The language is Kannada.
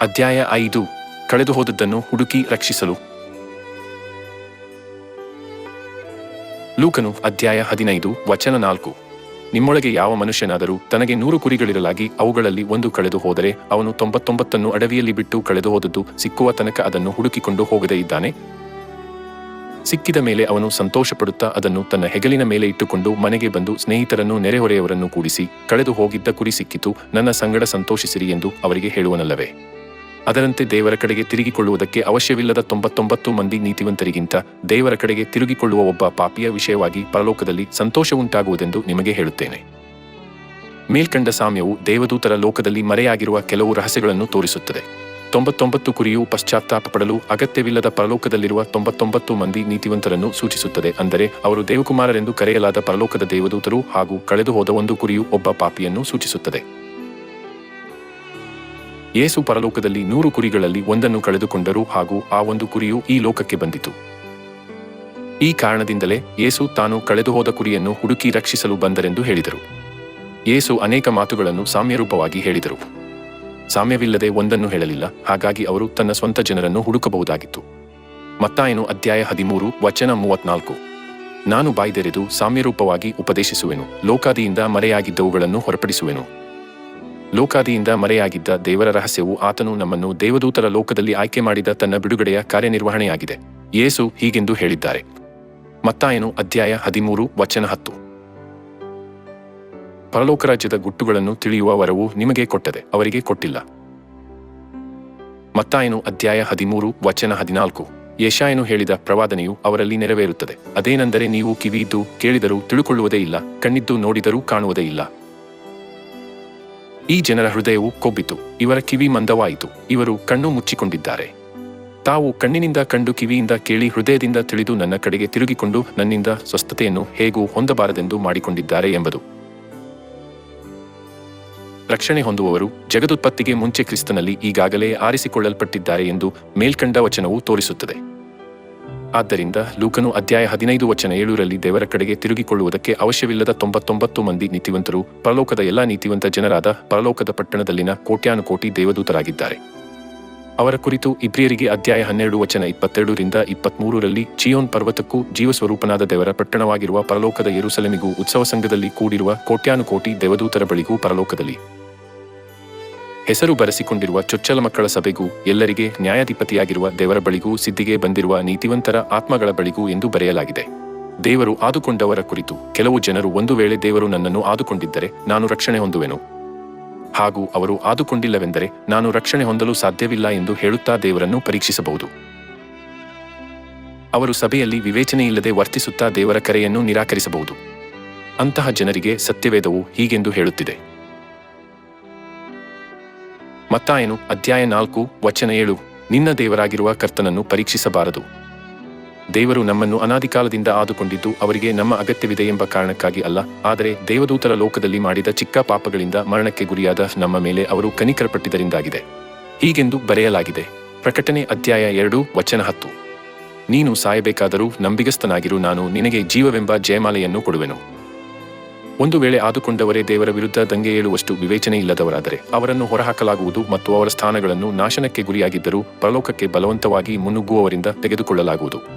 ಅಧ್ಯಾಯ ಐದು. ಕಳೆದು ಹೋದದ್ದನ್ನು ಹುಡುಕಿ ರಕ್ಷಿಸಲು. ಲೂಕನು ಅಧ್ಯಾಯ ಹದಿನೈದು, ವಚನ ನಾಲ್ಕು. ನಿಮ್ಮೊಳಗೆ ಯಾವ ಮನುಷ್ಯನಾದರೂ ತನಗೆ ನೂರು ಕುರಿಗಳಿರಲಾಗಿ ಅವುಗಳಲ್ಲಿ ಒಂದು ಕಳೆದು ಹೋದರೆ ಅವನು ತೊಂಬತ್ತೊಂಬತ್ತನ್ನು ಅಡವಿಯಲ್ಲಿ ಬಿಟ್ಟು ಕಳೆದು ಹೋದದ್ದು ಸಿಕ್ಕುವ ತನಕ ಅದನ್ನು ಹುಡುಕಿಕೊಂಡು ಹೋಗದೇ ಇದ್ದಾನೆ? ಸಿಕ್ಕಿದ ಮೇಲೆ ಅವನು ಸಂತೋಷಪಡುತ್ತಾ ಅದನ್ನು ತನ್ನ ಹೆಗಲಿನ ಮೇಲೆ ಇಟ್ಟುಕೊಂಡು ಮನೆಗೆ ಬಂದು ಸ್ನೇಹಿತರನ್ನು, ನೆರೆಹೊರೆಯವರನ್ನು ಕೂಡಿಸಿ, ಕಳೆದು ಹೋಗಿದ್ದ ಕುರಿ ಸಿಕ್ಕಿತು, ನನ್ನ ಸಂಗಡ ಸಂತೋಷಿಸಿರಿ ಎಂದು ಅವರಿಗೆ ಹೇಳುವನಲ್ಲವೇ? ಅದರಂತೆ ದೇವರ ಕಡೆಗೆ ತಿರುಗಿಕೊಳ್ಳುವುದಕ್ಕೆ ಅವಶ್ಯವಿಲ್ಲದ ತೊಂಬತ್ತೊಂಬತ್ತು ಮಂದಿ ನೀತಿವಂತರಿಗಿಂತ ದೇವರ ಕಡೆಗೆ ತಿರುಗಿಕೊಳ್ಳುವ ಒಬ್ಬ ಪಾಪಿಯ ವಿಷಯವಾಗಿ ಪರಲೋಕದಲ್ಲಿ ಸಂತೋಷವುಂಟಾಗುವುದೆಂದು ನಿಮಗೆ ಹೇಳುತ್ತೇನೆ. ಮೇಲ್ಕಂಡ ಸಾಮ್ಯವು ದೇವದೂತರ ಲೋಕದಲ್ಲಿ ಮರೆಯಾಗಿರುವ ಕೆಲವು ರಹಸ್ಯಗಳನ್ನು ತೋರಿಸುತ್ತದೆ. ತೊಂಬತ್ತೊಂಬತ್ತು ಕುರಿಯು ಪಶ್ಚಾತ್ತಾಪ ಪಡಲು ಅಗತ್ಯವಿಲ್ಲದ ಪರಲೋಕದಲ್ಲಿರುವ ತೊಂಬತ್ತೊಂಬತ್ತು ಮಂದಿ ನೀತಿವಂತರನ್ನು ಸೂಚಿಸುತ್ತದೆ ಅಂದರೆ ಅವರು ದೇವಕುಮಾರರೆಂದು ಕರೆಯಲಾದ ಪರಲೋಕದ ದೇವದೂತರು ಹಾಗೂ ಕಳೆದು ಹೋದ ಒಂದು ಕುರಿಯು ಒಬ್ಬ ಪಾಪಿಯನ್ನು ಸೂಚಿಸುತ್ತದೆ. ಯೇಸು ಪರಲೋಕದಲ್ಲಿ ನೂರು ಕುರಿಗಳಲ್ಲಿ ಒಂದನ್ನು ಕಳೆದುಕೊಂಡರು ಹಾಗೂ ಆ ಒಂದು ಕುರಿಯು ಈ ಲೋಕಕ್ಕೆ ಬಂದಿತು. ಈ ಕಾರಣದಿಂದಲೇ ಯೇಸು ತಾನು ಕಳೆದುಹೋದ ಕುರಿಯನ್ನು ಹುಡುಕಿ ರಕ್ಷಿಸಲು ಬಂದರೆಂದು ಹೇಳಿದರು. ಯೇಸು ಅನೇಕ ಮಾತುಗಳನ್ನು ಸಾಮ್ಯರೂಪವಾಗಿ ಹೇಳಿದರು. ಸಾಮ್ಯವಿಲ್ಲದೆ ಒಂದನ್ನು ಹೇಳಲಿಲ್ಲ, ಹಾಗಾಗಿ ಅವರು ತನ್ನ ಸ್ವಂತ ಜನರನ್ನು ಹುಡುಕಬಹುದಾಗಿತ್ತು. ಮತ್ತಾಯನು ಅಧ್ಯಾಯ ಹದಿಮೂರು, ವಚನ ಮೂವತ್ನಾಲ್ಕು. ನಾನು ಬಾಯ್ದೆರೆದು ಸಾಮ್ಯರೂಪವಾಗಿ ಉಪದೇಶಿಸುವೆನು, ಲೋಕಾದಿಯಿಂದ ಮರೆಯಾಗಿದ್ದವುಗಳನ್ನು ಹೊರಪಡಿಸುವೆನು. ಲೋಕಾದಿಯಿಂದ ಮರೆಯಾಗಿದ್ದ ದೇವರ ರಹಸ್ಯವು ಆತನು ನಮ್ಮನ್ನು ದೇವದೂತರ ಲೋಕದಲ್ಲಿ ಆಯ್ಕೆ ಮಾಡಿದ ತನ್ನ ಬಿಡುಗಡೆಯ ಕಾರ್ಯನಿರ್ವಹಣೆಯಾಗಿದೆ. ಯೇಸು ಹೀಗೆಂದು ಹೇಳಿದ್ದಾರೆ. ಮತ್ತಾಯನು ಅಧ್ಯಾಯ ಹದಿಮೂರು, ವಚನ ಹತ್ತು. ಪರಲೋಕ ರಾಜ್ಯದ ಗುಟ್ಟುಗಳನ್ನು ತಿಳಿಯುವ ವರವು ನಿಮಗೆ ಕೊಟ್ಟದೆ, ಅವರಿಗೆ ಕೊಟ್ಟಿಲ್ಲ. ಮತ್ತಾಯನು ಅಧ್ಯಾಯ ಹದಿಮೂರು, ವಚನ ಹದಿನಾಲ್ಕು. ಯಶಾಯನು ಹೇಳಿದ ಪ್ರವಾದನೆಯು ಅವರಲ್ಲಿ ನೆರವೇರುತ್ತದೆ. ಅದೇನೆಂದರೆ ನೀವು ಕಿವಿಯಿದ್ದು ಕೇಳಿದರೂ ತಿಳುಕೊಳ್ಳುವುದೇ ಇಲ್ಲ, ಕಣ್ಣಿದ್ದು ನೋಡಿದರೂ ಕಾಣುವುದೇ ಇಲ್ಲ. ಈ ಜನರ ಹೃದಯವು ಕೊಬ್ಬಿತು. ಇವರ ಕಿವಿ ಮಂದವಾಯಿತು. ಇವರು ಕಣ್ಣು ಮುಚ್ಚಿಕೊಂಡಿದ್ದಾರೆ. ತಾವು ಕಣ್ಣಿನಿಂದ ಕಂಡು ಕಿವಿಯಿಂದ ಕೇಳಿ ಹೃದಯದಿಂದ ತಿಳಿದು ನನ್ನ ಕಡೆಗೆ ತಿರುಗಿಕೊಂಡು ನನ್ನಿಂದ ಸ್ವಸ್ಥತೆಯನ್ನು ಹೇಗೂ ಹೊಂದಬಾರದೆಂದು ಮಾಡಿಕೊಂಡಿದ್ದಾರೆ ಎಂಬುದು. ರಕ್ಷಣೆ ಹೊಂದುವವರು ಜಗದುತ್ಪತ್ತಿಗೆ ಮುಂಚೆ ಕ್ರಿಸ್ತನಲ್ಲಿ ಈಗಾಗಲೇ ಆರಿಸಿಕೊಳ್ಳಲ್ಪಟ್ಟಿದ್ದಾರೆ ಎಂದು ಮೇಲ್ಕಂಡ ವಚನವು ತೋರಿಸುತ್ತದೆ. ಆದ್ದರಿಂದ ಲೂಕನು ಅಧ್ಯಾಯ ಹದಿನೈದು ವಚನ ಏಳೂರಲ್ಲಿ ದೇವರ ಕಡೆಗೆ ತಿರುಗಿಕೊಳ್ಳುವುದಕ್ಕೆ ಅವಶ್ಯವಿಲ್ಲದ ತೊಂಬತ್ತೊಂಬತ್ತು ಮಂದಿ ನೀತಿವಂತರು, ಪರಲೋಕದ ಎಲ್ಲಾ ನೀತಿವಂತ ಜನರಾದ ಪರಲೋಕದ ಪಟ್ಟಣದಲ್ಲಿನ ಕೋಟ್ಯಾನುಕೋಟಿ ದೇವದೂತರಾಗಿದ್ದಾರೆ. ಅವರ ಕುರಿತು ಇಬ್ರಿಯರಿಗೆ ಅಧ್ಯಾಯ ಹನ್ನೆರಡು ವಚನ ಇಪ್ಪತ್ತೆರಡರಿಂದ ಇಪ್ಪತ್ಮೂರರಲ್ಲಿ ಚಿಯೋನ್ ಪರ್ವತಕ್ಕೂ ಜೀವಸ್ವರೂಪನಾದ ದೇವರ ಪಟ್ಟಣವಾಗಿರುವ ಪರಲೋಕದ ಯೆರೂಸಲೇಮಿಗೂ ಉತ್ಸವ ಸಂಘದಲ್ಲಿ ಕೂಡಿರುವ ಕೋಟ್ಯಾನುಕೋಟಿ ದೇವದೂತರ ಬಳಿಗೂ ಪರಲೋಕದಲ್ಲಿ. ಹೆಸರು ಬರೆಸಿಕೊಂಡಿರುವ ಚೊಚ್ಚಲ ಮಕ್ಕಳ ಸಭೆಗೂ ಎಲ್ಲರಿಗೆ ನ್ಯಾಯಾಧಿಪತಿಯಾಗಿರುವ ದೇವರ ಬಳಿಗೂ ಸಿದ್ಧಿಗೆ ಬಂದಿರುವ ನೀತಿವಂತರ ಆತ್ಮಗಳ ಬಳಿಗೂ ಎಂದು ಬರೆಯಲಾಗಿದೆ. ದೇವರು ಆದುಕೊಂಡವರ ಕುರಿತು ಕೆಲವು ಜನರು ಒಂದು ವೇಳೆ ದೇವರು ನನ್ನನ್ನು ಆದುಕೊಂಡಿದ್ದರೆ ನಾನು ರಕ್ಷಣೆ ಹೊಂದುವೆನು. ಹಾಗೂ ಅವರು ಆದುಕೊಂಡಿಲ್ಲವೆಂದರೆ ನಾನು ರಕ್ಷಣೆ ಹೊಂದಲು ಸಾಧ್ಯವಿಲ್ಲ ಎಂದು ಹೇಳುತ್ತಾ ದೇವರನ್ನು ಪರೀಕ್ಷಿಸಬಹುದು. ಅವರು ಸಭೆಯಲ್ಲಿ ವಿವೇಚನೆಯಿಲ್ಲದೆ ವರ್ತಿಸುತ್ತಾ ದೇವರ ಕರೆಯನ್ನು ನಿರಾಕರಿಸಬಹುದು. ಅಂತಹ ಜನರಿಗೆ ಸತ್ಯವೇದವು ಹೀಗೆಂದು ಹೇಳುತ್ತಿದೆ. ಮತ್ತಾಯನು ಅಧ್ಯಾಯ ನಾಲ್ಕು, ವಚನ ಏಳು, ನಿನ್ನ ದೇವರಾಗಿರುವ ಕರ್ತನನ್ನು ಪರೀಕ್ಷಿಸಬಾರದು. ದೇವರು ನಮ್ಮನ್ನು ಅನಾದಿಕಾಲದಿಂದ ಆದುಕೊಂಡಿದ್ದು ಅವರಿಗೆ ನಮ್ಮ ಅಗತ್ಯವಿದೆ ಎಂಬ ಕಾರಣಕ್ಕಾಗಿ ಅಲ್ಲ, ಆದರೆ ದೇವದೂತರ ಲೋಕದಲ್ಲಿ ಮಾಡಿದ ಚಿಕ್ಕ ಪಾಪಗಳಿಂದ ಮರಣಕ್ಕೆ ಗುರಿಯಾದ ನಮ್ಮ ಮೇಲೆ ಅವರು ಕನಿಕರಪಟ್ಟಿದ್ದರಿಂದಾಗಿದೆ ಹೀಗೆಂದು ಬರೆಯಲಾಗಿದೆ, ಪ್ರಕಟಣೆ ಅಧ್ಯಾಯ ಎರಡು, ವಚನ ಹತ್ತು. ನೀನು ಸಾಯಬೇಕಾದರೂ ನಂಬಿಗಸ್ತನಾಗಿರು ನಾನು ನಿನಗೆ ಜೀವವೆಂಬ ಜಯಮಾಲೆಯನ್ನು ಕೊಡುವೆನು. ಒಂದು ವೇಳೆ ಆದುಕೊಂಡವರೇ ದೇವರ ವಿರುದ್ಧ ದಂಗೆ ಏಳುವಷ್ಟು ವಿವೇಚನೆ ಇಲ್ಲದವರಾದರೆ ಅವರನ್ನು ಹೊರಹಾಕಲಾಗುವುದು ಮತ್ತು ಅವರ ಸ್ಥಾನಗಳನ್ನು ನಾಶನಕ್ಕೆ ಗುರಿಯಾಗಿದ್ದರೂ ಪ್ರಲೋಕಕ್ಕೆ ಬಲವಂತವಾಗಿ ಮುನ್ನುಗ್ಗುವವರಿಂದ ತೆಗೆದುಕೊಳ್ಳಲಾಗುವುದು.